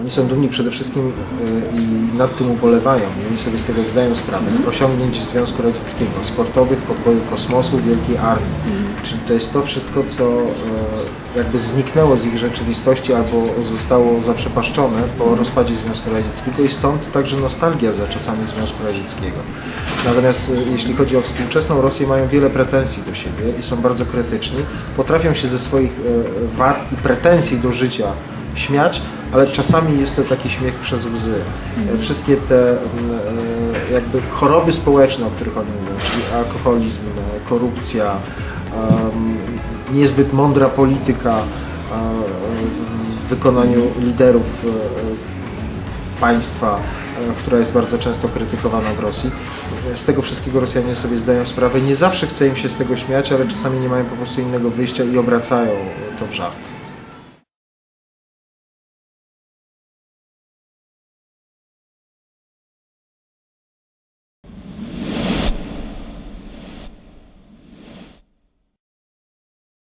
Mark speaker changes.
Speaker 1: Oni są dumni przede wszystkim y, i nad tym ubolewają. I oni sobie z tego zdają sprawę, z osiągnięć Związku Radzieckiego, sportowych, podboju kosmosu, Wielkiej Armii. Czyli to jest to wszystko, co y, jakby zniknęło z ich rzeczywistości albo zostało zaprzepaszczone po rozpadzie Związku Radzieckiego i stąd także nostalgia za czasami Związku Radzieckiego. Natomiast y, jeśli chodzi o współczesną Rosję, mają wiele pretensji do siebie i są bardzo krytyczni. Potrafią się ze swoich y, wad i pretensji do życia śmiać, ale czasami jest to taki śmiech przez łzy. E, Wszystkie te e, jakby choroby społeczne, o których oni mówią, czyli alkoholizm, e, korupcja, niezbyt mądra polityka e, w wykonaniu liderów e, państwa, e, która jest bardzo często krytykowana w Rosji. Z tego wszystkiego Rosjanie sobie zdają sprawę. Nie zawsze chce im się z tego śmiać, ale czasami nie mają po prostu innego wyjścia i obracają to w żart.